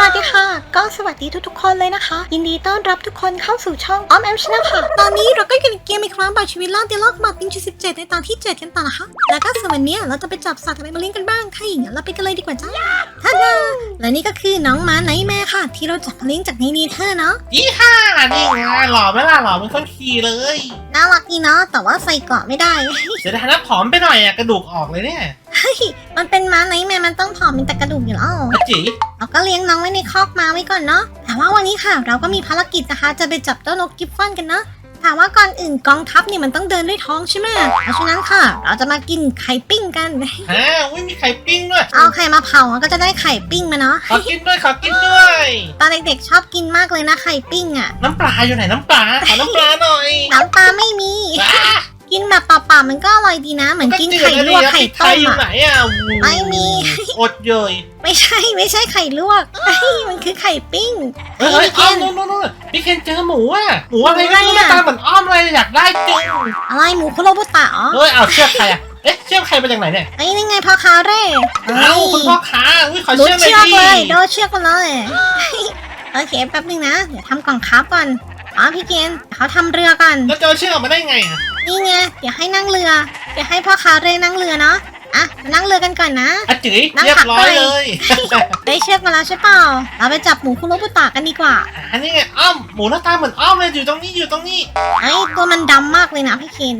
สวัสดีค่ะ ก็สวัสดีทุกๆ คนเลยนะคะ ยินดีต้อนรับทุกคนเข้าสู่ช่องออมแอมชนะค่ะ ตอนนี้เราก็อยู่ในเกมอีกครั้งแบบชีวิตรอดเดลอกมาตินชุด17 ในตอนที่ 7 กันต่อนะคะ แล้วก็ส่วนวันนี้เราจะไปจับสัตว์อะไรมาเลี้ยงกันบ้างถ้าอย่างนั้นเราไปกันเลยดีกว่าจ้าท่าดาและนี่ก็คือน้องหม้าไนท์แม่ค่ะ ที่เราจับมาเลี้ยงจากในนีเธอร์เนาะยี่ห้านี่ไงหล่อไหมล่ะหล่อเป็นคนขี่เลยน่ารักดีเนาะแต่ว่าใส่เกราะไม่ได้เสียดายนะผอมไปหน่อยอะกระดูกออกเลยเนี่ย เฮ้ยมันเป็นม้าไนท์แม่มันต้องผอมมีแต่กระดูกอยู่แล้วอาจิเราก็เลี้ยงน้องไว้ในคอกมาไว้ก่อนเนาะแต่ว่าวันนี้ค่ะเราก็มีภารกิจนะคะ จะไปจับเจ้านกกิฟฟอนกันเนาะแต่ว่าก่อนอื่นกองทัพเนี่ยมันต้องเดินด้วยท้องใช่ไหมเพราะฉะนั้นค่ะ เราจะมากินไข่ปิ้งกันฮะอุ้ยมีไข่ปิ้งด้วยเอาไข่มาเผาก็จะได้ไข่ปิ้งมาเนาะขอกินด้วยขอกินด้วยตอนเด็กๆชอบกินมากเลยนะไข่ปิ้งอะ่ะน้ำปลาอยู่ไหนน้ำปลาขอน้ำปลาหน่อยน้ำปลาไม่มีอะ กินแบบเปล่าๆมันก็อร่อยดีนะ เหมือนกินไข่ลวกไข่ไทต้ยมอยู่อะไหนอะไม่มี อดเลยไม่ใช่ไม่ใช่ไข่ลวกเฮ้ยมันคือไข่ปิ้งเฮ้ยเฮ้ยพี่อ้อเคนมนู่นนู่นนู่นพี่เคนเจอหมูอะหมูอะไรหมูอะไรไม่รู้หอะน้าตาเหมือนอ้อมเลยอยากได้จริงอะไรหมูคุโรบุตะอ๋อเฮ้ยเอาเชือกใครอะเอ๊ะเชือกใครมาจากไหนเนี่ยไอ้ยนี่ไงพ่อคาเร่เอ้าคุณพ่อค้าอุ้ยขอดูเชือกหน่เชืออยกดิเลยโดนเชือกมาเลยโอเคแป๊บนึงนะเดี๋ยวทำกล่องคราฟก่อนอ๋อพี่เกณฑ์เขาทำเรือกันแล้วเจอเชือกออกมาได้ไงอะ นี่ไงเดี๋ยวให้นั่งเรือเดี๋ยวให้พ่อคาเร่นั่งเรือเนาะอะมานั่งเรือกันก่อนนะอาจินั่งเรียบร้อยขัดไปเลย ได้เชือกมาแล้วใช่เปล่า เราไปจับหมูคุโรบุตะกันดีกว่าอันนี้ไงอ้อมหมูหน้าตาเหมือนอ้อมเลยอยู่ตรงนี้อยู่ตรงนี้ ไอ้ตัวมันดำมากเลยนะพี่เคน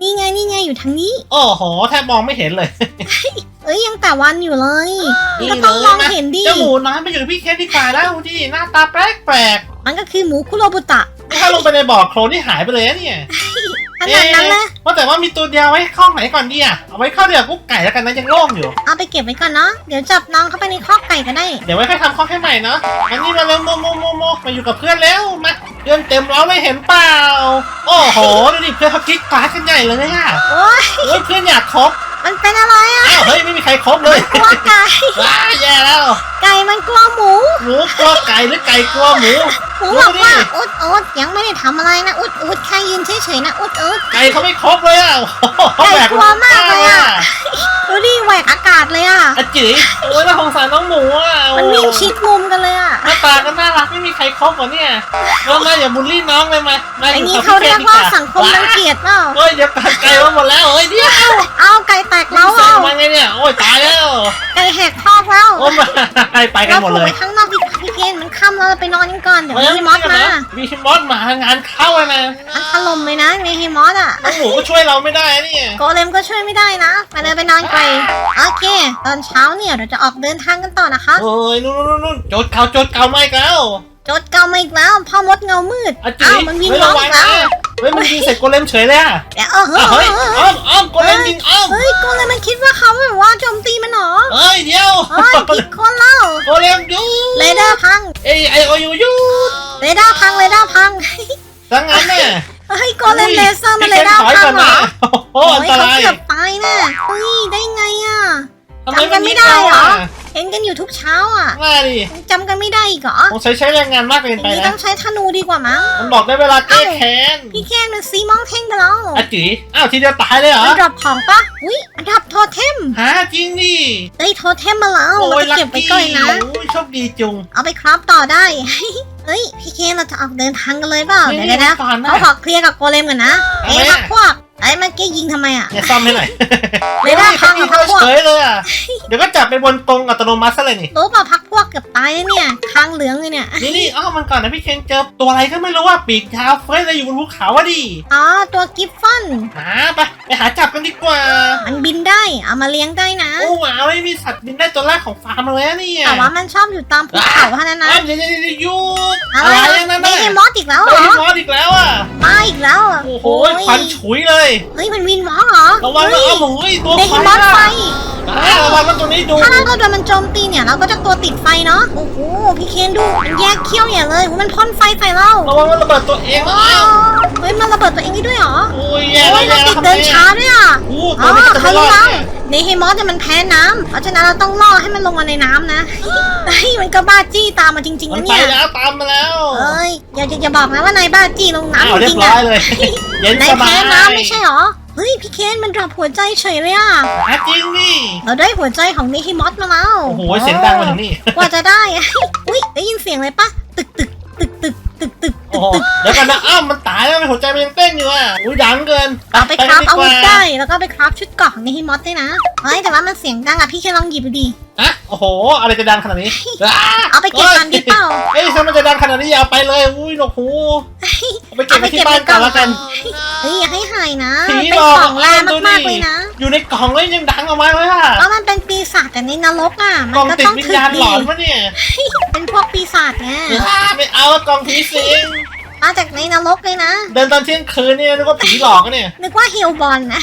นี่ไงนี่ไงอยู่ทางนี้ โอ้โหแทบมองไม่เห็นเลย เอ้ยยังแต่วันอยู่เลยนี่ก็ต้องมองเลยนะเห็นดิ เจ้าหมูน้อยมาอยู่กับพี่เคสดีกว่าแล้วดิหน้าตาแปลกแปลกมันก็คือหมูคุโรบุตะๆนี่ถ้าลงไปในบ่อโคลนนี่หายไปเลยนะเนี่ย ขนาดนั้นเลยว่าแต่ว่ามีตัวเดียวไว้ข้องไหนก่อนดีอะเอาไว้เข้าเดี๋ยวกุ๊กไก่แล้วกันนะยังโล่งอยู่ เอาไปเก็บไว้ก่อนเนาะ เดี๋ยวจับน้องเข้าไปในคอกไก่ก็ได้ เดี๋ยวไว้ค่อยทำข้องให้ใหม่เนาะอันนี้มาเร็วโมโมโมโมมาอยู่กับเพื่อนแล้วมาเพื่อนเต็มแล้วเลยเห็นเปล่า โอ้โหดูดิเพื่อนเขากิ๊กกาดกันใหญ่เลยอะโอ้ยโอ้ยเพื่อนอยากคบ มันเป็นอะไรอะอ้าวเฮ้ยไม่มีใครคบเลยกลัวไก่ว้าแย่แล้วไก่มันกลัวหมูหมูกลัวไก่หรือไก่กลัวหมูหมูบอกว่าอุดอุดยังไม่ได้ทำอะไรนะอุดอุดแค่ยืนเฉยๆนะอุดอุดไก่เขาไม่ครบเลยอะโอ้โหไก่แบกลัวมากเลยอะ ดูดิแหวกอากาศเลยอะอาจิ๋โอ้ยน่าสงสารน้องหมูอะมันวิ่งชิดมุมกันเลยอะหน้าตาก็น่ารักไม่มีใครครบเหรอเนี่ยน้องมาอย่าบูลลี่น้องเลยมามาไอ้อยู่นี่กับเขาพี่เรียกดีว่าว่สังคมรังเกียจเปล่าเฮ้ยเดี๋ยวกัดไก่มาหมดแล้วเฮ้ยเดี๋ยวเอาไก่แตกน้แล้องวเสือเอามาไงเนี่ยโอ้ยตายแล้วไก่แหกคอกแล้วโอ้มาไปกันเราหมดผูกเลยไว้ข้างนอกพี่พี่เกณฑ์มันค่ำแล้วเราไปนอนกันก่อนเดี๋ยวเฮ้ยมีมอสมามีชิมอสมางานเข้าอะนะมันถล่มเลยนะในเฮมอสอะน้องหมูก็ช่วยเราไม่ได้นะเนี่ยโกเลมก็ช่วยไม่ได้นะไปเลยไปนอนไกลโอเคตอนเช้าเนี่ยเราจะออกเดินทางกันต่อนะคะเฮ้ยนู่นนู่นนู่นโจดเก่าโจดเก่าไม่เก่าโจทย์เก่ามาอีกแล้วพ่อมดเงามืดอาจิอ้าวมันวิ่งเฮ้ยร้ระองวังแล้นะวเฮ้ยมันยิงเสร็จโกเลมเฉยเลยอะเดี๋ยวเออเฮ้อ้าวเฮ้ยยอ้อมอ้อมโกเลมยิงอ้อมเฮ้ยโกเลมมันคิดว่าเขาแบบว่าโจมตีมันเหรอเฮ้ยเดี๋ยวเฮ้ยผิดคนแล้วโกเลมยูเรดาร์พังเอ้ยไอโอยูยูเรดาร์พังเรดาร์พังดังนั้นเนี่ย เฮ้ยโกเลมเลเซอร์มันเรพี่ดาร์ถอยพัก่องนเหรนะอโอ้โหอันตเขารายเกือบตายนะเฮ้ยได้ไงอะทำไมจำกัมันนไม่ไม่ได้ได้เหรออะ เห็นกันอยู่ทุกเช้าอะน่าดิจำกันไม่ได้อีกเหรอผมใช้ใช้แรงงานมากเกิอนย่างไปนี้ต้นะองใช้ธนูดีกว่ามั้ง มันบอกได้เวลาแก้แค้นพี่แคนมันซีมองเท่งไปแล้วอาจิอ้าวทีเดียวตายเลยเหรอมันดรอปของปะอุ้ยมันดรอปโทเทมหาจริงดิเอ้ยโทเทมมาแล้วโอ้เรายจะลัคเก็บไว้กี้ก่อนนะ โอ้ยโชคดีจุง เอาไปคราฟต่อได้ เฮ้ย พี่เคนเราจะออกเดินทางกันเลยเปล่านี่เดี๋ยวๆนะก่อนนะเขาขอเคลียร์กับโกเลมก่อนนะ เอาเอ้ยไหมพักพวก ไอ้เมื่อกี้ยิงทำไมอะเนี่ยซ่อมให้หน่อยไม่ได้เขาพังมีพัเขากพวกเฉยเลยอะเดี๋ยวก็จับไปบนตรงอัตโนมัติซะเลยนี่รู้เปล่าพักพวกเกือบตายแล้วเนี่ยคางเหลืองเลยเนี่ยนี่นี่อ้าวมันก่อนนะพี่เคนเจอตัวอะไรก็ไม่รู้ว่าปีกยาวเฟ้ยเลยอยู่บนภูเขาอะดิอ๋อตัวกิฟฟอนหาไปไปหาจับกันดีกว่า มันบินได้เอามาเลี้ยงได้นะโอ้ว้าวไม่มีสัตว์บินได้ตัวแรกของฟาร์มเลยนะเนี่ยแต่ว่ามันชอบอยู่ตามภูเขาเท่านั้นนะอ้าวเดี๋ยวเดี๋ยวเดี๋ยวหยุดอะอะไรไรนะนั่นไม่น่ะให้มอสอีกแล้วเหรโอ้อยมอสอีกแล้วอะมาอีกแล้วอะโอ้โหควันฉุยเลยเฮ้ยมันวินมอสเหรอระวังนะเฮ้ยอ้าวโอ้ยตัวเด็กไฟมอสอะไฟอ่าระวังมันตรงนี้ดูถ้าเราโดนมันโจมตีเนี่ยเราก็จะตัวติดไฟเนาะโอ้โหพี่เคนดูมันแยกเขี้ยวอย่างเลยโอ้มันพ่นไฟใส่เราระวังมันระเบิดตัวเองนะว้าวเฮ้ยมันระเบิดตัวเองได้ด้วยเหรอโอ้ยแย่โอ้แล้วยแย่เราแล้วติดเดินช้าด้วยอะโอ้อ๋ตัวอนี้จะเขาไม่รรู้อดแล้วเนี่ยในเฮมอสเนี่ยมันแพ้น้ำเพราะฉะนั้นเราต้องล่อให้มันลงมาในน้ำนะเฮ้ยมันก็บ้าจี้ตามมาจริงๆมันนะไปเนี่ยแล้วตามมาแล้วเอ้ยอย่าอย่าอย่าบอกนะว่านายบ้าจี้ลงอ้าวน้ำจเรียริบงๆร้นะอยเลย เย็นนายสบาแพ้ยน้ำไม่ใช่เหรอ เฮ้ยพี่เคนมันดรอปหัวใจเฉยเลยอะหาจริงดิเราได้หัวใจของเนฮิมอสมาแล้วโอ้โหเสียงดังมาถึงนี่กว่าจะได้อะอุ้ยได้ยินเสียงเลยปะตึกตึก ตึกตึกตึกตึกโอ้ตึกโหตึกเดี๋ยวกันนะอ้าวมันตายแล้วทำไมหัวใจมันยังเต้นอยู่อะอุ้ยดังเกินเอาไปคราฟกันอาดีกวุว่าธได้แล้วก็ไปคราฟชุดเกราะของเนฮิมอสด้วยนะเฮ้ยแต่ว่ามันเสียงดังอะพี่แค่ลองหยิบดูดิอะโอ้โห อะไรจะดังขนาดนี้อ้เอาไปเก็บกันดีเปล่าเอ้ยถ้ามันจะดังขนาดนี้อย่าเอาไปเลยอุ้ยหนวกหูเอาไปเก็บเอาไปไว้ที่เก็บบ้านในกก่ล่ออนงแล้วกันเฮ้ยอย่าให้หายนะผีเป็นหลอกของแรดูดิมากๆเลยนะ อยู่ในกล่องแล้วยังดังออกมาเลยอะเพราะมันเป็นปี ศาจแต่ในนรกอะกล่มัอนงก็ติดต้องวิญถึกญาณหลดีอนปะเนี่ยเป็นพวกปีศาจไงอ้าไม่เอากล่องผีสิงมาจากในนรกเลยนะ เดินตอนเที่ยงคืนเนี่ยนึกว่าผีหลอกอะเนี่ย นึกว่าเฮลบอลนะ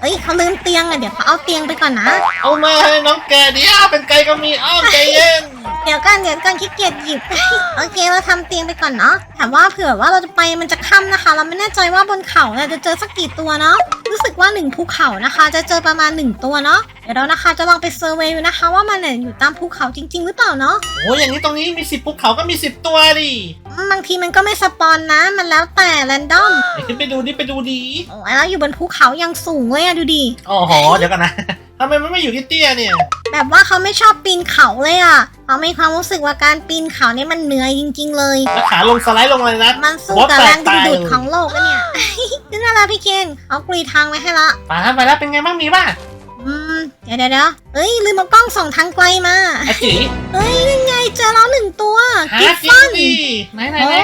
เอ้ยเขาลืมเตียงอะเดี๋ยวเขาเอาเตียงไปก่อนนะ เอามาให้น้องแกเดี๋ยวเป็นไกลก็มีอ้าวใจเย็น เดี๋ยวกันเดี๋ยวกันขี้เกียจหยิบ โอเคเราทำเตียงไปก่อนเนาะถามว่าเผื่อว่าเราจะไปมันจะค่ำนะคะ เราไม่แน่ใจว่าบนเขาเนี่ยจะเจอสักกี่ตัวเนาะรู้สึกว่าหนึ่งภูเขานะคะ จะเจอประมาณหนึ่งตัวเนาะเดี๋ยวเรานะคะจะลองไปเซอร์เวย์ดูนะคะ ว่ามันเนี่ยอยู่ตามภูเขาจริง ๆ หรือเปล่าเนาะโอ้ยอย่างนี้ตรงนี้มีสิบภูเขาก็มีสิบตัวดิอืม บางทีมันก็ไม่สปอนนะ มันแล้วแต่แรนดอมไปขึ้นไปดูดิไปดูดีโอ้ยแล้วอยู่บนภูเขายังสูงเลยอะดูดิอ๋อโหเดี๋ยวกันนะทำไมมันไม่อยู่ที่เตี้ยเนี่ยแบบว่าเขาไม่ชอบปีนเขาเลยอะเขามีความรู้สึกว่าการปีนเขาเนี่ยมันเหนื่อยจริง ๆ เลยแล้วขาลงสไลด์ลงเลยนะมันสู้หัวกับแตแรกงดึงตายดูดเลยของโลกอะเนี่ยขึ้นมาแล้วพี่เคนเขากรีดทางไว้ให้ละไปแล้วไปแล้วเป็นไงบ้างมีป่ะ อืมเดี๋ยวเดี๋ยวเดี๋ยวเอ้ยลืมเอากล้องส่องทางไกลมา อาจิเฮ้ยนั่นไงเจอแล้วหนึ่งตัวหากิฟจริฟงอนดิไหนไหนโอ้ไหน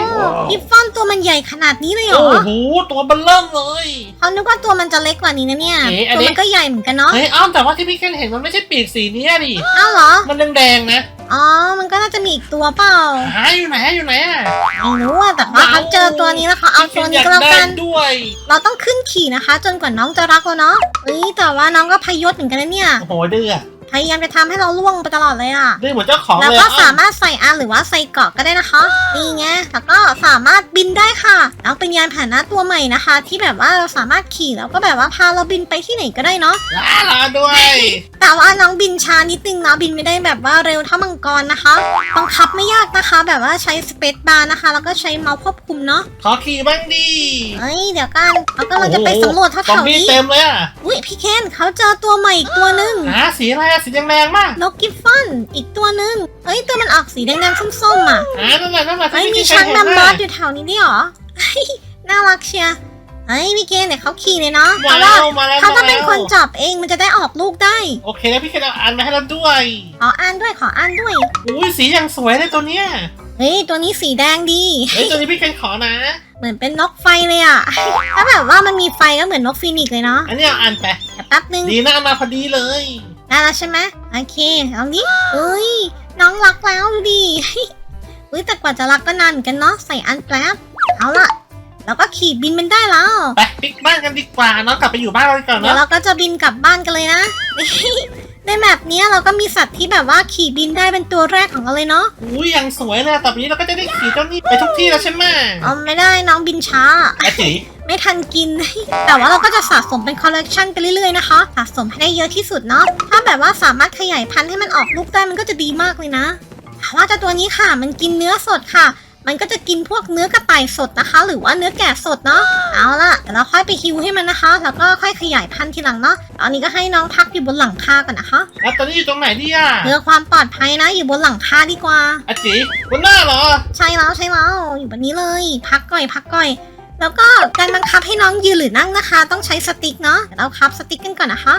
กิฟฟอนตัวมันใหญ่ขนาดนี้เลยเหรโอ้อโหตัวเบันเริ่มเลย เขานึกว่าตัวมันจะเล็กกว่านี้นะเนี่ยเอ๊ะอันตัวนี้ มันก็ใหญ่เหมือนกันเนาะเฮ้ยอ้าวแต่ว่าที่พี่แค่เห็นมันไม่ใช่ปีกสีเนี้ยดิ อ้าวเหรอมันแดงๆนะ อ๋อ มันก็น่าจะมีอีกตัวเปล่าหาอยู่ไหนอยู่ไหนอะไม่รู้อะแต่ว่าเขาเจอตัวนี้แล้วเขาเอาตัวนี้ก็แล้วกันอยาได้ด้วย เราต้องขึ้นขี่นะคะ จนกว่าน้องจะรักเราเนาะเอ้ยแต่ว่าน้องก็พยศเหมือนกันนะเนี่ย โอ้โหดื้ออะ พยายามจะทำให้เราล่วงไปตลอดเลยอะดื้อเหมือนเจ้าของแล้วเลยก็อะสามารถใส่อาหรือว่าใส่เกาะก็ได้นะคะนี่ไงแล้วก็สามารถบินได้ค่ะแล้วเป็นยานพาหนะตัวใหม่นะคะ ที่แบบว่าเราสามารถขี่แล้วก็แบบว่าพาเราบินไปที่ไหนก็ได้เนาะลาลาด้วย แต่ว่าน้องบินช้านิดนึงนะบินไม่ได้แบบว่าเร็วเท่ามังกรนะคะบังคับไม่ยากนะคะ แบบว่าใช้สเปซบาร์นะคะ แล้วก็ใช้เมาส์ควบคุมเนาะขอขี่บ้างดิเอ้ยเดี๋ยวกันเรากำลังจะไปสำรวจซอมแถวๆบี้นี้เต็มเลยอะอุ้ยพี่เคนเขาเจอตัวใหม่อีกตัวหนึ่งหาสีอะไรอะสีแดงๆมากนกกิฟฟอน อีกตัวหนึ่งเอ้ยตัวมันออกสีแดงๆส้มๆอะหานั่นแหละนั่นแหละเฮ้ยที่มีพี่ช้างเคยแมเห็มนมอน่ะสอยู่แถวนี้ด้วยเหรอเฮ้ยน่ารักเชียร์เฮ้ยพี่เคนเดี๋ยวเขาขี่เลยเนาะเพว้าราะว่าวมาแล้วเขาต้องมาเป็นแล้วคนจับเองมันจะได้ออกลูกได้ โอเคแล้วพี่เคยเอาอ่านมาให้เราด้วยขออ่านด้วยขออ่านด้วย อุ้ยสีอย่างสวยเลยตัวเนี้ยเฮ้ยตัวนี้สีแดงดี เฮ้ยตัวนี้พี่เคยขอนะ เหมือนเป็นนกไฟเลยอะ ถ้าแบบว่ามันมีไฟก็เหมือนนกฟีนิกซ์เลยเนาะอันนี้เอาอ่านไปเดี๋ยวแป๊บนึงดีนะเอามาพอดีเลย ได้แล้วใช่ไหมโอเค เอาดิเอ้ย น้องรักแล้วดูดิเฮ้ยแต่กว่าจะรักก็นานเหมือนกันเนาะใส่อันแป๊บเอาล่ะแล้วก็ขี่บินมันได้แล้วไปปิกบ้านกันดีกว่าน้องกลับไปอยู่บ้านเราก่อนเดี๋ยวเนาะเราก็จะบินกลับบ้านกันเลยนะ ในแมปเนี้ยเราก็มีสัตว์ที่แบบว่าขี่บินได้เป็นตัวแรกของเราเลยเนาะอุ้ยอย่างสวยเลยอะต่อไปนี้เราก็จะได้ขี่เจ้านี่ไปทุกที่แล้วใช่ไหมเอาไม่ได้น้องบินช้าอาจิ ไม่ทันกิน แต่ว่าเราก็จะสะสมเป็นคอลเลกชันไปเรื่อยๆนะคะสะสมให้ได้เยอะที่สุดเนาะถ้าแบบว่าสามารถขยายพันธุ์ให้มันออกลูกได้มันก็จะดีมากเลยนะแต่ว่าเจะตัวนี้ค่ะมันกินเนื้อสดค่ะ มันก็จะกินพวกเนื้อกระต่ายสดนะคะ หรือว่าเนื้อแกะสดเนาะเอาล่ะเดี๋ยวเราค่อยไปฮิวให้มันนะคะ แล้วก็ค่อยขยายพันธุ์ทีหลังเนาะตอนนี้ก็ให้น้องพักอยู่บนหลังคาก่อนนะคะแล้วตอนนี้อยู่ตรงไหนดีอะเพื่อความปลอดภัยนะ อยู่บนหลังคาดีกว่าอาจิบนหน้าเหรอ ใช่แล้วใช่แล้วอยู่แบบนี้เลย พักก่อยพักก่อย แล้วก็การบังคับให้น้องยืนหรือนั่งนะคะ ต้องใช้สติ๊กเนาะเดี๋ยวเราคับสติ๊กกันก่อนนะคะ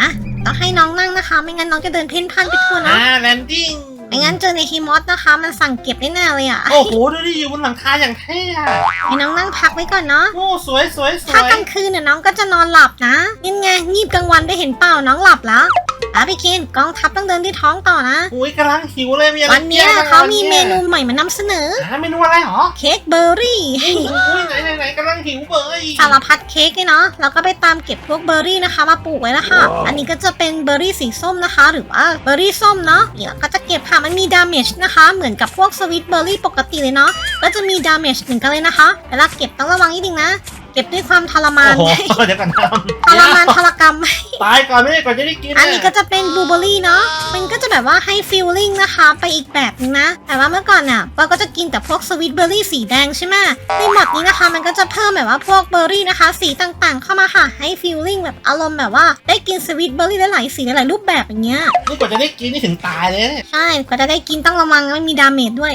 อะต้องให้น้องนั่งนะคะ ไม่งั้นน้องจะเดินเพ่นพ่านไปทั่วอ่าเนาะแลนดิ้งไม่งั้นเจอในฮีมอสนะคะ มันสั่งเก็บแน่ๆเลยอะโอ้โหดูดิอยู่บนหลังคาอย่างเท่อะให้น้องนั่งพักไว้ก่อนเนาะโอ้สวยสวยสถ้าวยกลางคืนเนี่ยน้องก็จะนอนหลับนะนี่ไงงีบกลางวันได้เห็นเปล่าน้องหลับแล้ว อะพี่เคนกองทัพต้องเดินที่ท้องต่อนะ อุ้ยกำลังหิวเลยมีอะไรวันเนี้ยบ้งเขามีวันเมนี้ยนูใหม่มานำเสนออ่าเมนูอะไรหรอ เค้กเบอร์รี่อุ้ยไหนไหนไหนกำลังหิวเบยสารพัดเค้กเลยเนาะแล้วก็ไปตามเก็บพวกเบอร์รี่นะคะมาปลูกไว้แล้วค่ะอันนี้ก็จะเป็นเบอร์รี่สีส้มนะคะ หรือว่าเบอร์รี่ส้มเนาะเดี๋ยวก็จะเก็บค่ะมันมีดาเมจนะคะ เหมือนกับพวกสวิตเบอร์รี่ปกติเลยเนาะก็จะมีดาเมจเหมือนกันเลยนะคะเวลาเก็บต้องระวังนิดนึงนะ เก็บด้วยความทรมานโอ้โหเดี๋ยวก่อนทำทรมานทรกรรม ตายก่อนไม่ได้ก่อนจะได้กินอันนี้ก็จะเป็นบลูเบอร์รี่เนาะ มันก็จะแบบว่าให้ฟีลลิ่งนะคะ ไปอีกแบบนึงนะ แต่ว่าเมื่อก่อนน่ะเราก็จะกินแต่พวกสวีทเบอร์รี่สีแดงใช่ไหมในหมดนี้นะคะ มันก็จะเพิ่มแบบว่าพวกเบอร์รี่นะคะ สีต่างๆ เข้ามาค่ะ ให้ฟีลลิ่งแบบอารมณ์แบบว่าได้กินสวีทเบอร์รี่หลายๆสีหลายๆรูปแบบอย่างเงี้ย นี่กว่าจะได้กินนี่ถึงตายเลยเนี่ยใช่กว่าจะได้กินต้องระวังไม่มีดาเมจด้วย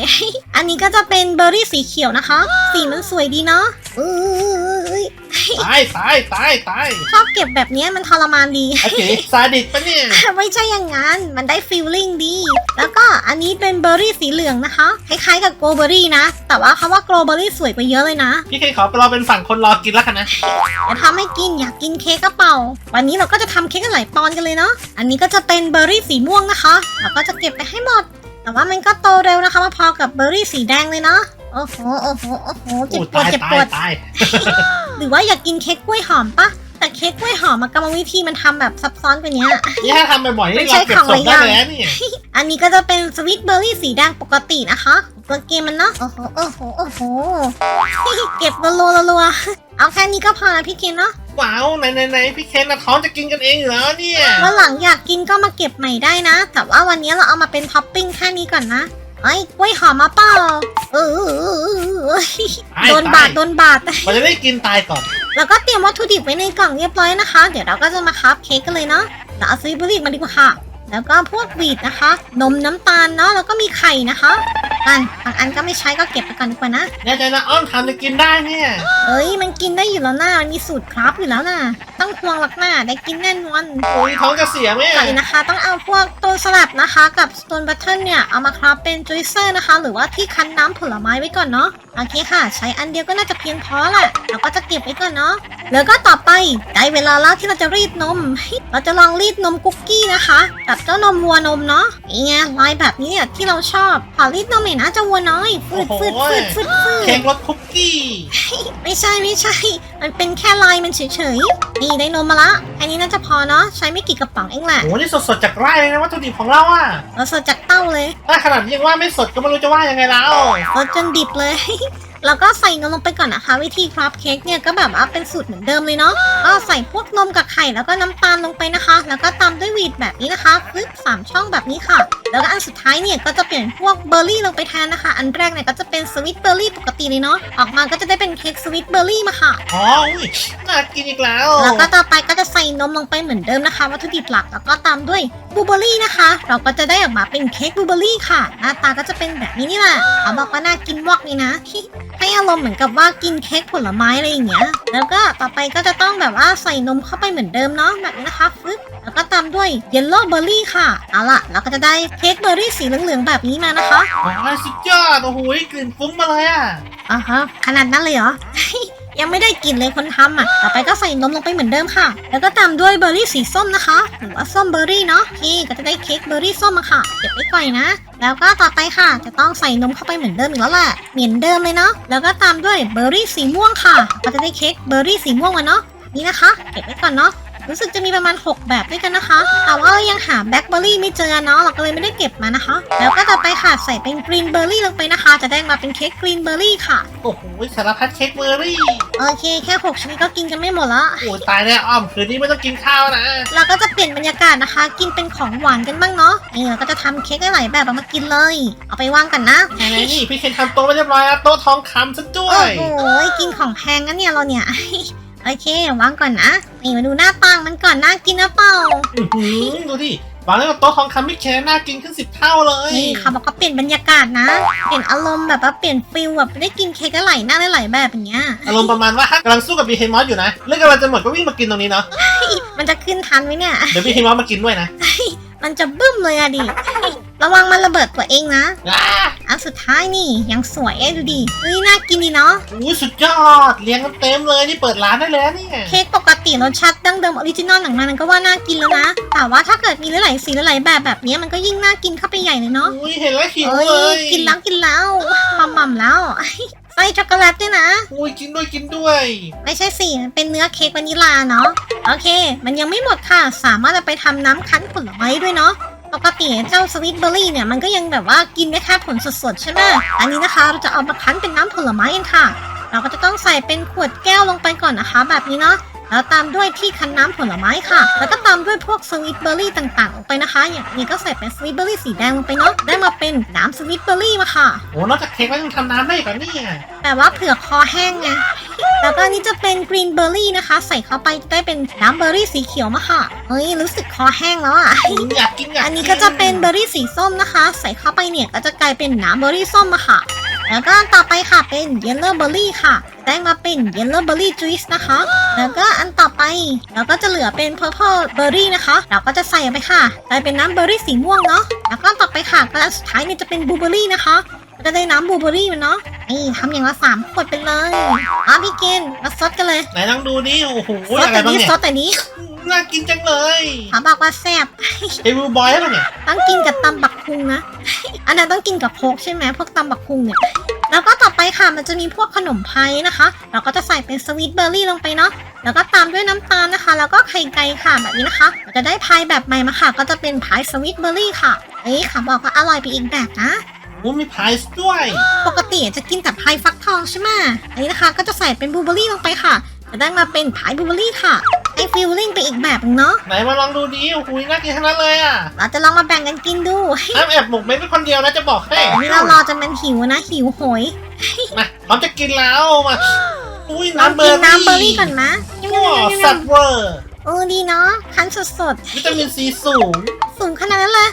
อันนี้ก็จะเป็นเบอร์รี่สีเขียวนะคะ สีมันสวยดีเนาะอุ้ย ตายตายตายตายชอบเก็บแบบเนี้ยมันทรมานดี โอเคซาดิสปะเนี่ย ไม่ใช่อย่างนั้น มันได้ฟีลลิ่งดี แล้วก็อันนี้เป็นเบอร์รี่สีเหลืองนะคะ คล้ายๆกับโกเบอร์รี่นะ แต่ว่าคำว่าโกเบอร์รี่สวยกว่าเยอะเลยนะ พี่เคขอไปรอเป็นฝั่งคนรอกินแล้วกันนะเดี๋ยวทำให้กินอยากกินเค้กกระเป๋า วันนี้เราก็จะทำเค้กกันหลายปอนด์กันเลยเนาะ อันนี้ก็จะเป็นเบอร์รี่สีม่วงนะคะ เราก็จะเก็บไปให้หมด แต่ว่ามันก็โตเร็วนะคะมาพอกับเบอร์รี่สีแดงเลยเนาะ โอ้โห โอ้โห โอ้โห เจ็บโอ้ปวดตายเจ็บตาปยวดตาย หรือว่าอยากกินเค้กกล้วยหอมปะแต่เค้กกล้วยหอมมากรรมวิธีมันทำแบบซับซ้อนกว่านี้นี่ถ้าทำบ่อยๆไม่นี่ใช่เราเก็บของศพได้หลายเลยอย่างนะเนี่ยอันนี้ก็จะเป็นสวิตเบอร์รี่สีแดงปกตินะคะตัวเกมมันเนาะ โอ้โห โอ้โห โอ้โห เก็บรัวๆรัวๆเอาแค่นี้ก็พอนะพี่เคนเนาะ ว้าวไหนไหนไหนพี่เคนนะท้องจะกินกันเองอยู่แล้วเนี่ยวันหลังอยากกินก็มาเก็บใหม่ได้นะ แต่ว่าวันนี้เราเอามาเป็นท็อปปิ้งแค่นี้ก่อนนะ ไอ้ยกล้วยหอมมาเปล่าเออโดนบาดโดนบาดมันจะได้กินตายก่อน แล้วก็เตรียมวัตถุดิบไว้ในกล่องเรียบร้อยนะคะ เดี๋ยวเราก็จะมาคัพเค้กกันเลยเนาะเราเอาซีบรีมาดีกว่าค่ะ แล้วก็พวกวีดนะคะ นมน้ำตาลเนาะ แล้วก็มีไข่นะคะ อันบางอันก็ไม่ใช้ก็เก็บไปก่อนดีกว่านะแน่ใจนะอ้อมทำจะกินได้เนี่ยเอ้ยมันกินได้อยู่แล้วนะมันมีสูตรครับอยู่แล้วนะต้องห่วงหรอกนะได้กินแน่นอนโอ้ยท้องจะเสียไหมไก่นะคะ ต้องเอาพวกตัวสลัดนะคะ กับสโตนบัตเทิลเนี่ยเอามาคราฟเป็นจุยเซอร์นะคะ หรือว่าที่คั้นน้ำผลไม้ไว้ก่อนเนาะโอเคค่ะ ใช้อันเดียวก็น่าจะเพียงพอแหละเราก็จะเก็บไว้ก่อนเนาะแล้วก็ต่อไปได้เวลาแล้วที่เราจะรีดนม เราจะลองรีดนมคุกกี้นะคะกับเจ้านมวัวนมเนาะนี่ไงลายแบบนี้เนี่ยที่เราชอบขอรีดนมหน่อยนะเจ้าวัวน้อยฟืดฟืดฟืดฟืดฟืดเค้กรสคุกกี้ ไม่ใช่ไม่ใช่ มันเป็นแค่ลายมันเฉยๆ นี่ได้นมมาละอันนี้น่าจะพอเนาะใช้ไม่กี่กระป๋องเองแหละโอ้นี่สดๆจากไร่เลยนะวัตถุดิบของเราอะเราสดจากเต้าเลยถ้าขนาดยังว่าไม่สดก็ไม่รู้จะว่ายังไงแล้วรสจนดิบเลยแล้วก็ใส่นมลงไปก่อนนะคะ วิธีคราฟเค้กเนี่ยก็แบบว่าเป็นสูตรเหมือนเดิมเลยเนาะก็ใส่พวกนมกับไข่แล้วก็น้ำตาลลงไปนะคะ แล้วก็ตามด้วยวีดแบบนี้นะคะปึ๊บสามช่องแบบนี้ค่ะ แล้วก็อันสุดท้ายเนี่ยก็จะเปลี่ยนพวกเบอร์รี่ลงไปแทนนะคะ อันแรกเนี่ยก็จะเป็นสวิตเบอร์รี่ปกติเลยเนาะออกมาก็จะได้เป็นเค้กสวิตเบอร์รี่มาค่ะอ๋ออุ้ยน่ากินอีกแล้วแล้วก็ต่อไปก็จะใส่นมลงไปเหมือนเดิมนะคะวัตถุดิบหลักแล้วก็ตามด้วยบลูเบอร์รี่นะคะ เราก็จะได้ออกมาเป็นเค้กบลูเบอร์รี่ค่ะ หน้าตาก็จะเป็นแบบนี้นี่แหละเขาบอกว่าน่ากินวอกเลยนะ ให้อารมณ์เหมือนกับว่ากินเค้กผลไม้อะไรอย่างเงี้ย แล้วก็ต่อไปก็จะต้องแบบว่าใส่นมเข้าไปเหมือนเดิมเนาะแบบนี้นะคะฟึบแล้วก็ตามด้วยเยลโล่เบอร์รี่ค่ะเอาล่ะเราก็จะได้เค้กเบอร์รี่สีเหลืองๆแบบนี้มานะคะว้าวสุดยอด โอ้โหกลิ่นฟุ้งมาเลยอะอ่าฮะขนาดนั้นเลยเหรอ ยังไม่ได้กลิ่นเลยคนทำอะ ต่อไปก็ใส่นมลงไปเหมือนเดิมค่ะ แล้วก็ตามด้วยเบอร์รี่สีส้มนะคะ หรือว่าส้มเบอร์รี่เนาะพี่ก็จะได้เค้กเบอร์รี่ส้มมาค่ะ เก็บไว้ก่อนนะ แล้วก็ต่อไปค่ะ จะต้องใส่นมเข้าไปเหมือนเดิมอีกแล้วแหละ เหมือนเดิมเลยเนาะ แล้วก็ตามด้วยเบอร์รี่สีม่วงค่ะ ก็จะได้เค้กเบอร์รี่สีม่วงมาเนาะ นี่นะคะ เก็บไว้ก่อนเนาะ รู้สึกจะมีประมาณ 6 แบบด้วยกันนะคะ แต่ว่าเรายังหาแบล็คเบอร์รี่ไม่เจอเนาะเราก็เลยไม่ได้เก็บมานะคะ แล้วก็ต่อไปค่ะใส่เป็นกรีนเบอร์รี่ลงไปนะคะ จะได้มาเป็นเค้กกรีนเบอร์รี่ค่ะ โอ้โหสารพัดเค้กเบอร์รี่ โอเคแค่ 6ชนิดก็กินกันไม่หมดละโอ้ยตายแน่อ้อมคืนนี้ไม่ต้องกินข้าวนะ เราก็จะเปลี่ยนบรรยากาศนะคะ กินเป็นของหวานกันบ้างเนาะนี่เราก็จะทำเค้กได้หลายแบบเอามากินเลย เอาไปวางกันนะไหนๆนี่พี่เคนทำโต๊ะไว้เรียบร้อยแล้วโต๊ะทองคำซะด้วโอ้ยโหกินของแพงนะเนี่ยเราเนี่ย โอเควางก่อนนะนี่มาดูหน้าตังมันก่อนน่ากินนะเปล่าอื้อหือดูดิวางไว้กับโต๊ะทองคำพี่เคนน่ากินขึ้นสิบเท่าเลยนี่เขาบอกว่าเปลี่ยนบรรยากาศนะ เปลี่ยนอารมณ์แบบว่าเปลี่ยนฟิลแบบได้กินเค้กได้หลายหน้าได้หลายแบบอย่างเงี้ย อารมณ์ประมาณว่าฮักกำลังสู้กับบีเฮมอสอยู่นะเรื่องกำลังจะหมดก็วิ่งมากินตรงนี้เนาะมันจะขึ้นทันไหมเนี่ยเดี๋ยวบีเฮมอสมากินด้วยนะ มันจะบึ้มเลยอะดิ ระวังมันระเบิดตัวเองนะอ้าอันสุดท้ายนี่ยังสวยเอ้ยดูดิเฮ้ยน่ากินดีเนาะอุ้ยสุดยอดเลี้ยงกันเต็มเลยนี่เปิดร้านได้เลยนะเนี่ย เค้กปกติรสชาติดั้งเดิมออริจินอลหนังมันก็ว่าน่ากินแล้วนะ แต่ว่าถ้าเกิดมีหลายๆสีหลายๆแบบแบบนี้มันก็ยิ่งน่ากินเข้าไปใหญ่เลยเนาะอุ้ยเห็นแล้วหิวเอ้เลยกินแล้วกินแล้วมัมมัมแล้ว ไส้ช็อกโกแลตด้วยนะ อุ้ยกินด้วยกินด้วย ไม่ใช่สิมันเป็นเนื้อเค้กวานิลลาเนาะ โอเค มันยังไม่หมดค่ะ สามารถจะไปทำน้ำคั้นผลไม้ด้วยเนาะ ปกติเจ้าสวิตเบอร์รี่เนี่ยมันก็ยังแบบว่ากินได้แค่ผลสดๆใช่ไหมอันนี้นะคะเราจะเอามาคั้นเป็นน้ำผลไม้กันค่ะ เราก็จะต้องใส่เป็นขวดแก้วลงไปก่อนนะคะ แบบนี้เนาะ แล้วตามด้วยที่คั้นน้ำผลไม้ค่ะ แล้วก็ตามด้วยพวกสวิตเบอร์รี่ต่างๆลงไปนะคะ อย่างนี้ก็ใส่เป็นสวิตเบอร์รี่สีแดงลงไปเนาะ ได้มาเป็นน้ำสวิตเบอร์รี่มาค่ะ โอ้นอกจากเค้กแล้วยังทำน้ำได้อีกเหรอเนี่ย แต่ว่าเผื่อคอแห้งไง แล้วก็อันนี้จะเป็นกรีนเบอร์รี่นะคะ ใส่เข้าไปจะได้เป็นน้ำเบอร์รี่สีเขียวมาค่ะ เฮ้ยรู้สึกคอแห้งแล้วอะ อยากกินอยากกินอันนี้ก็จะเป็นเบอร์รี่สีส้มนะคะ ใส่เข้าไปเนี่ยก็จะกลายเป็นน้ำเบอร์รี่ส้มมาค่ะ แล้วก็อันต่อไปค่ะเป็นเยลโล่เบอร์รี่ค่ะ ได้มาเป็นเยลโล่เบอร์รี่จูสนะคะ แล้วก็อันต่อไปเราก็จะเหลือเป็น purple เบอร์รี่นะคะ เราก็จะใส่ไปค่ะกลายเป็นน้ำเบอร์รี่สีม่วงเนาะ แล้วก็ต่อไปค่ะก็อันสุดท้ายเนี่ยจะเป็นบลูเบอร์รี่นะคะ จะได้น้ำบลูเบอร์รี่มันเนาะนี่ทำอย่างละสามขวดไปเลยอะพี่เกณฑ์มาซดกันเลยไหนลองดูนี่โอ้โหซดอะไรแต่บ้างนี้เนี่ยซดแต่นี้น่ากินจังเลยเขาบอกว่าแซ่บเอวิลบอยแล้วเนี่ยต้องกินกับตำบักคุงนะ อันนั้นต้องกินกับโคกใช่ไหมพวกตำบักคุงเนี่ยแล้วก็ต่อไปค่ะมันจะมีพวกขนมพายนะคะ เราก็จะใส่เป็นสวีทเบอร์รี่ลงไปเนาะแล้วก็ตามด้วยน้ำตาลนะคะ แล้วก็ไข่ไก่ค่ะแบบนี้นะคะเราจะได้พายแบบใหม่มาค่ะ ก็จะเป็นพายสวีทเบอร์รี่ค่ะเอ้ยค่ะบอกว่าอร่อยไปอีกแบบนะโอ้มีพายส์ด้วย ปกติจะกินแต่พายฟักทองใช่ไหมอันนี้นะคะก็จะใส่เป็นบลูเบอร์รี่ลงไปค่ะ จะได้มาเป็นพายบลูเบอร์รี่ค่ะให้ฟิลลิ่งไปอีกแบบนึงเนาะ ไหนมาลองดูดิโอ้โหน่ากินทั้งนั้นเลยอะเราจะลองมาแบ่งกันกินดูน้ำแอบหมกเม็ดเป็นคนเดียวนะจะบอกให้อันนี้เรารอจนมันหิวนะหิวโหยมาพร้อมจะกินแล้วมาอุ้ยลองน้ำเบอกินร์รี่น้ำเบอร์รี่ก่อนนะว้าวแซ่บเวอร์เออดีเนาะคั้นสดวิตามินซีสูงๆสูงขนาดนั้นเลย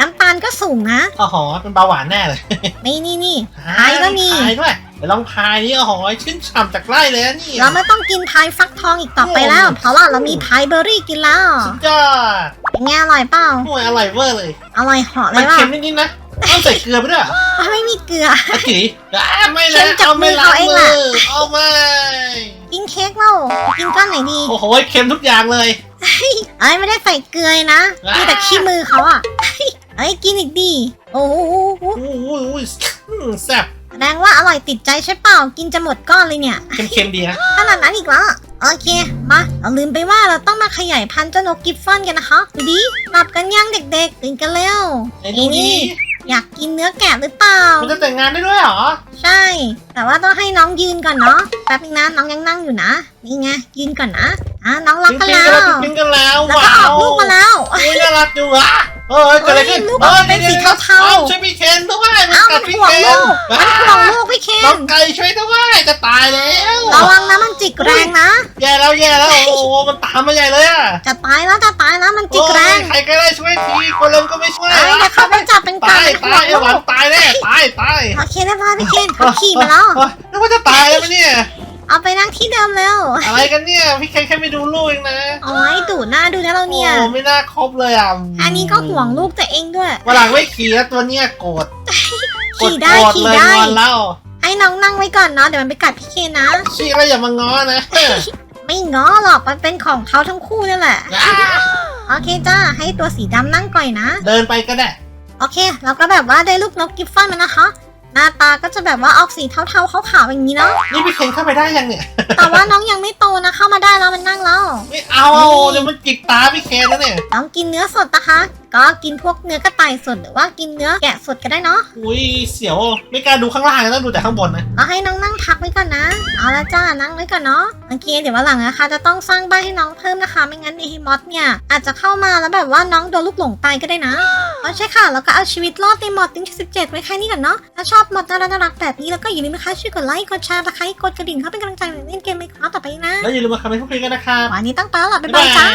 น้ำตาลก็สูงนะอ๋อเป็นเบาหวานแน่เลยนี่นี่นี่พายก็มีพายด้วยเดี๋ยวลองพายนี่โอ้โหชื่นฉ่ำจากไร่เลยนะนี่ เราไม่ต้องกินพายฟักทองอีกต่อไปแล้ว เพราะว่าเรามีพายเบอร์รี่กินแล้วสุดยอดเป็นไงอร่อยเปล่าโอ้ยอร่อยเวอร์เลย อร่อยเหาะเลมันยว่าเค็มนิดๆนะต้องใส่เกลือไปด้วยเหรอไม่มีเกลืออาจิอ่าไม่เค็นะมจากเอาไม่มือล้างเขาเองมืล่ะอเอาไม่กินเค้กเล่ากินก้อนไหนดี โอ้โหเค็มทุกอย่างเลยเอ้ยไม่ได้ใส่เกลือนะมีแต่ขี้มือเขาอะเอ้ยกินอีกดีโอ้โหโอ้โหอืมแซ่บแสดงว่าอร่อยติดใจใช่เปล่ากินจะหมดก้อนเลยเนี่ยเค็มๆดีนะขนาดนั้นอีกแล้วโอเค มาเราลืมไปว่าเราต้องมาขยายพันธุ์เจ้านกกิฟฟอนกันนะคะดูดิหลับกันยังเด็กๆตื่นกันแล้วไหนดูดิอยากกินเนื้อแกะหรือเปล่า มันจะแต่งงานได้ด้วยเหรอ ใช่ แต่ว่าต้องให้น้องยืนก่อนเนาะ แป๊บนึงนะน้องยังนั่งอยู่นะ นี่ไงยืนก่อนนะ อะน้องรักปิ๊งกันปิ๊งแล้กันแล้ววปิ๊งกันแล้วแล้วว้าก็ออกวลูกมาแล้วโอ้ยน่ารักจังวะเอ้ยเกิดอะไรขึ้นเฮ้ยลูกอ้ยเป็นสีดี๋ยวเทาๆ อ้ช่วยพี่เคนด้วยมันเอ้ากัมัดนพี่ห่วงเคนลูกมันห่วงลูกพี่เคนน้องไก่ช่วยด้วยจะตายแล้วระวังนะมันจิกแรงนะ แย่แล้วแย่แล้วโอ้โหมันตามมาใหญ่เลยอะจะตายแล้วจะตายแล้วมันจิกแรงโอ้ยใครก็ได้ช่วยทีคนเล่นก็ไม่ช่วยไอ้เดี๋ยวเขาไปจับเป็นการตายเป็นห่ตาวยงไอ้ลูหวานกตายแน่ตายตายโอเคเรียบร้อยพี่เคนเขาขี่มาแล้วโอ้ยนึกว่าจะตายแล้วมั้ยเนี่ย เอาไปนั่งที่เดิมแล้วอะไรกันเนี่ยพี่เคนแค่ไม่ดูลูกเองนะโอ้ยดูหน้าดูนะเราเนี่ย โอ้ไม่น่าครบเลยอะอันนี้ก็ห่วงลูกตัวเองด้วยวันหลังไม่ขี่แล้วตัวเนี้ยโกรธขี่ได้โกรธขี่เลยได้งอนแล้วให้น้องนั่งไว้ก่อนเนาะเดี๋ยวมันไปกัดพี่เคนนะขี่แล้วอย่ามาง้อนะไม่ง้อหรอกมันเป็นของเขาทั้งคู่นั่นแหละโอเคจ้าให้ตัวสีดำนั่งก่อยนะ เดินไปก็ได้ โอเค เราก็แบบว่าได้ลูกนกกิฟฟอนมานะคะ หน้าตาก็จะแบบว่าออกสีเทาๆขาวๆอย่างนี้เนาะนี่พี่เคนเข้าไปได้ยังเนี่ย แต่ว่าน้องยังไม่โตนะเข้ามาได้แล้วมันนั่งแล้วไม่เอาเดี๋ยวมันจิกตาพี่เคนนะเนี่ยน้องกินเนื้อสดนะคะ ก็กินพวกเนื้อกระต่ายสดหรือว่ากินเนื้อแกะสดก็ได้เนาะอุ้ยเสียวไม่กล้าดูข้างล่างนะต้องดูแต่ข้างบนนะเราให้น้องนั่งพักไว้ก่อนนะเอาละจ้านั่งไว้ก่อนเนาะโอเคเดี๋ยววันหลังนะคะ จะต้องสร้างบ้านให้น้องเพิ่มนะคะ ไม่งั้นในฮิมอสเนี่ยอาจจะเข้ามาแล้วแบบว่าน้องโดนลูกหลงตายก็ได้นะ อ๋อใช่ค่ะ แล้วก็เอาชีวิตรอดในมอดติ้ง17ไว้แค่นี้ก่อนเนาะ ถ้าชอบมอดน่ารักๆแบบนี้แล้วก็อย่าลืมนะคะช่วยกดไลค์ กดแชร์ตะไคร้กดกระดิ่งเขาเป็นกำลังใจในเล่นเกมไหมครับต่อไปนะ แล้วอย่าลืมมาคอมเมนต์พูดคุยกันนะครับวันนี้ตั้งไปแล้วล่ะบ๊ายบายจ้า